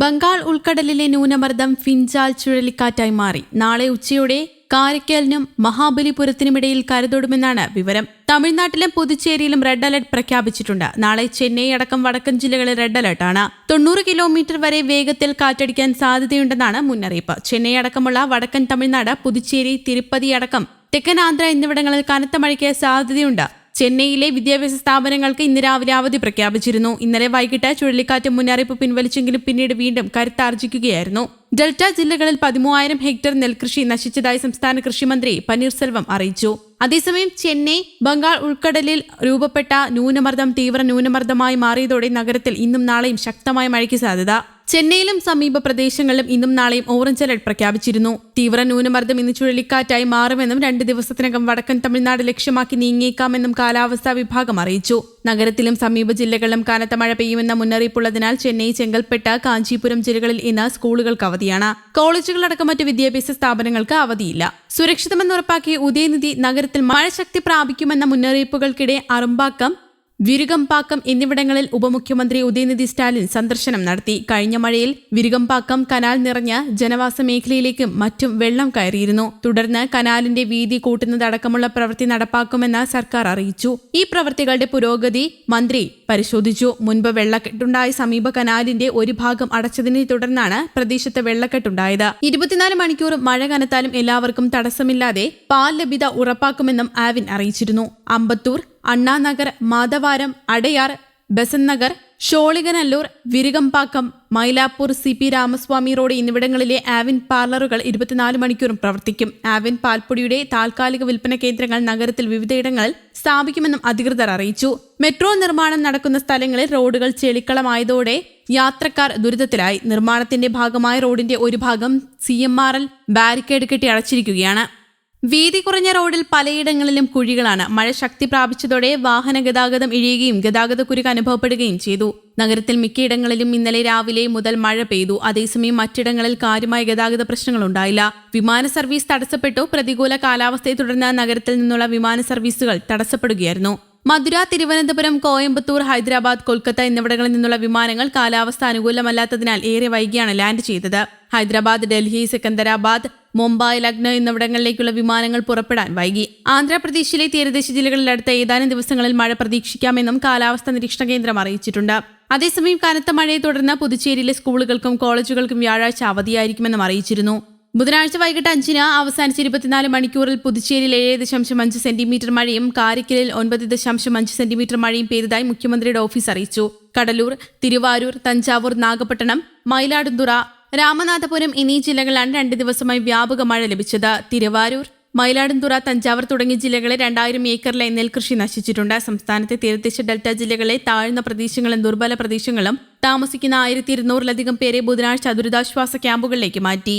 ബംഗാൾ ഉൾക്കടലിലെ ന്യൂനമർദ്ദം ഫിൻജാൽ ചുഴലിക്കാറ്റായി മാറി. നാളെ ഉച്ചയോടെ കാരക്കലിനും മഹാബലിപുരത്തിനുമിടയിൽ കരുതൊടുമെന്നാണ് വിവരം. തമിഴ്നാട്ടിലും പുതുച്ചേരിയിലും റെഡ് അലർട്ട് പ്രഖ്യാപിച്ചിട്ടുണ്ട്. നാളെ ചെന്നൈ അടക്കം വടക്കൻ ജില്ലകളിൽ റെഡ് അലർട്ടാണ് തൊണ്ണൂറ് കിലോമീറ്റർ വരെ വേഗത്തിൽ കാറ്റടിക്കാൻ സാധ്യതയുണ്ടെന്നാണ് മുന്നറിയിപ്പ്. ചെന്നൈ അടക്കമുള്ള വടക്കൻ തമിഴ്നാട് പുതുച്ചേരി തിരുപ്പതി അടക്കം തെക്കൻ ആന്ധ്ര എന്നിവിടങ്ങളിൽ കനത്ത മഴയ്ക്ക് സാധ്യതയുണ്ട്. ചെന്നൈയിലെ വിദ്യാഭ്യാസ സ്ഥാപനങ്ങൾക്ക് ഇന്ന് രാവിലെ അവധി പ്രഖ്യാപിച്ചിരുന്നു. ഇന്നലെ വൈകിട്ട് ചുഴലിക്കാറ്റ് മുന്നറിയിപ്പ് പിൻവലിച്ചെങ്കിലും പിന്നീട് വീണ്ടും കരുത്താർജിക്കുകയായിരുന്നു. ഡെൽറ്റ ജില്ലകളിൽ പതിമൂവായിരം ഹെക്ടർ നെൽകൃഷി നശിച്ചതായി സംസ്ഥാന കൃഷിമന്ത്രി പനീർസെൽവം അറിയിച്ചു. അതേസമയം ചെന്നൈ ബംഗാൾ ഉൾക്കടലിൽ രൂപപ്പെട്ട ന്യൂനമർദ്ദം തീവ്ര ന്യൂനമർദ്ദമായി മാറിയതോടെ നഗരത്തിൽ ഇന്നും നാളെയും ശക്തമായ മഴയ്ക്ക് സാധ്യത. ചെന്നൈയിലും സമീപ പ്രദേശങ്ങളിലും ഇന്നും നാളെയും ഓറഞ്ച് അലർട്ട് പ്രഖ്യാപിച്ചിരുന്നു. തീവ്ര ന്യൂനമർദ്ദം ഇന്ന് ചുഴലിക്കാറ്റായി മാറുമെന്നും രണ്ട് ദിവസത്തിനകം വടക്കൻ തമിഴ്നാട് ലക്ഷ്യമാക്കി നീങ്ങിയേക്കാമെന്നും കാലാവസ്ഥാ വിഭാഗം അറിയിച്ചു. നഗരത്തിലും സമീപ ജില്ലകളിലും കനത്ത മഴ പെയ്യുമെന്ന മുന്നറിയിപ്പുള്ളതിനാൽ ചെന്നൈ ചെങ്കൽപ്പെട്ട് കാഞ്ചീപുരം ജില്ലകളിൽ ഇന്ന് സ്കൂളുകൾക്ക് അവധിയാണ്. കോളേജുകളടക്കം മറ്റ് വിദ്യാഭ്യാസ സ്ഥാപനങ്ങൾക്ക് അവധിയില്ല. സുരക്ഷിതമെന്ന് ഉറപ്പാക്കിയ ഉദയനിധി നഗരത്തിൽ മഴ ശക്തി പ്രാപിക്കുമെന്ന മുന്നറിയിപ്പുകൾക്കിടെ അറുമ്പാക്കം വിരുകമ്പാക്കം എന്നിവിടങ്ങളിൽ ഉപമുഖ്യമന്ത്രി ഉദയനിധി സ്റ്റാലിൻ സന്ദർശനം നടത്തി. കഴിഞ്ഞ മഴയിൽ വിരുകമ്പാക്കം കനാൽ നിറഞ്ഞ ജനവാസ മേഖലയിലേക്കും മറ്റും വെള്ളം കയറിയിരുന്നു. തുടർന്ന് കനാലിന്റെ വീതി കൂട്ടുന്നതടക്കമുള്ള പ്രവൃത്തി നടപ്പാക്കുമെന്ന് സർക്കാർ അറിയിച്ചു. ഈ പ്രവൃത്തികളുടെ പുരോഗതി മന്ത്രി പരിശോധിച്ചു. മുൻപ് വെള്ളക്കെട്ടുണ്ടായ സമീപ കനാലിന്റെ ഒരു ഭാഗം അടച്ചതിനെ തുടർന്നാണ് പ്രദേശത്ത് വെള്ളക്കെട്ടുണ്ടായത്. ഇരുപത്തിനാല് മണിക്കൂർ മഴ കനത്താലും എല്ലാവർക്കും തടസ്സമില്ലാതെ പാൽ ലഭ്യത ഉറപ്പാക്കുമെന്നും ആവിൻ അറിയിച്ചിരുന്നു. Ambattur Anna Nagar Madhavaram Adyar Besant Nagar Nagar Sholinganallur Virugambakkam Mylapore C P Ramaswamy road എന്നിവിടങ്ങളിലെ ആവിൻ പാർലറുകൾ ഇരുപത്തിനാല് മണിക്കൂറും പ്രവർത്തിക്കും. ആവിൻ പാൽപ്പൊടിയുടെ താൽക്കാലിക വിൽപ്പന കേന്ദ്രങ്ങൾ നഗരത്തിൽ വിവിധയിടങ്ങളിൽ സ്ഥാപിക്കുമെന്നും അധികൃതർ അറിയിച്ചു. മെട്രോ നിർമ്മാണം നടക്കുന്ന സ്ഥലങ്ങളിൽ റോഡുകൾ ചെളിക്കളമായതോടെ യാത്രക്കാർ ദുരിതത്തിലായി. നിർമ്മാണത്തിന്റെ ഭാഗമായ റോഡിന്റെ ഒരു ഭാഗം സി ബാരിക്കേഡ് കെട്ടി അടച്ചിരിക്കുകയാണ്. വീതി കുറഞ്ഞ റോഡിൽ പലയിടങ്ങളിലും കുഴികളാണ്. മഴ ശക്തി പ്രാപിച്ചതോടെ വാഹന ഗതാഗതം ഇഴയുകയും ഗതാഗതക്കുരുക്ക് അനുഭവപ്പെടുകയും ചെയ്തു. നഗരത്തിൽ മിക്കയിടങ്ങളിലും ഇന്നലെ രാവിലെ മുതൽ മഴ പെയ്തു. അതേസമയം മറ്റിടങ്ങളിൽ കാര്യമായ ഗതാഗത പ്രശ്നങ്ങളുണ്ടായില്ല വിമാന സർവീസ് തടസ്സപ്പെട്ടു. പ്രതികൂല കാലാവസ്ഥയെ തുടർന്ന് നഗരത്തിൽ നിന്നുള്ള വിമാന സർവീസുകൾ തടസ്സപ്പെടുകയായിരുന്നു. മധുര തിരുവനന്തപുരം കോയമ്പത്തൂർ ഹൈദരാബാദ് കൊൽക്കത്ത എന്നിവിടങ്ങളിൽ നിന്നുള്ള വിമാനങ്ങൾ കാലാവസ്ഥ അനുകൂലമല്ലാത്തതിനാൽ ഏറെ വൈകിയാണ് ലാൻഡ് ചെയ്തത്. ഹൈദരാബാദ് ഡൽഹി സെക്കന്ദരാബാദ് മുംബൈ ലക്നൌ എന്നിവിടങ്ങളിലേക്കുള്ള വിമാനങ്ങൾ പുറപ്പെടാൻ വൈകി. ആന്ധ്രാപ്രദേശിലെ തീരദേശ ജില്ലകളിലടുത്ത ഏതാനും ദിവസങ്ങളിൽ മഴ പ്രതീക്ഷിക്കാമെന്നും കാലാവസ്ഥാ നിരീക്ഷണ കേന്ദ്രം അറിയിച്ചിട്ടുണ്ട്. അതേസമയം കനത്ത മഴയെ തുടർന്ന് പുതുച്ചേരിയിലെ സ്കൂളുകൾക്കും കോളേജുകൾക്കും വ്യാഴാഴ്ച അവധിയായിരിക്കുമെന്നും അറിയിച്ചിരുന്നു. ബുധനാഴ്ച വൈകിട്ട് അഞ്ചിന് അവസാനിച്ച ഇരുപത്തിനാല് മണിക്കൂറിൽ പുതുച്ചേരിയിൽ ഏഴ് ദശാംശം അഞ്ച് സെന്റിമീറ്റർ മഴയും കാരിക്കലിൽ ഒൻപത് ദശാംശം അഞ്ച് സെന്റിമീറ്റർ മഴയും പെയ്തതായി മുഖ്യമന്ത്രിയുടെ ഓഫീസ് അറിയിച്ചു. കടലൂർ തിരുവാരൂർ തഞ്ചാവൂർ നാഗപട്ടണം മയിലാടുംതുറ രാമനാഥപുരം എന്നീ ജില്ലകളിലാണ് രണ്ട് ദിവസമായി വ്യാപക മഴ ലഭിച്ചത്. തിരുവാരൂർ മയിലാടുംതുറ തഞ്ചാവൂർ തുടങ്ങിയ ജില്ലകളിൽ രണ്ടായിരം ഏക്കറിലെ നെൽകൃഷി നശിച്ചിട്ടുണ്ട്. സംസ്ഥാനത്തെ തീരദേശ ഡെൽറ്റ ജില്ലകളിലെ താഴ്ന്ന പ്രദേശങ്ങളും ദുർബല പ്രദേശങ്ങളും താമസിക്കുന്ന ആയിരത്തി ഇരുന്നൂറിലധികം പേരെ ബുധനാഴ്ച ദുരിതാശ്വാസ ക്യാമ്പുകളിലേക്ക് മാറ്റി.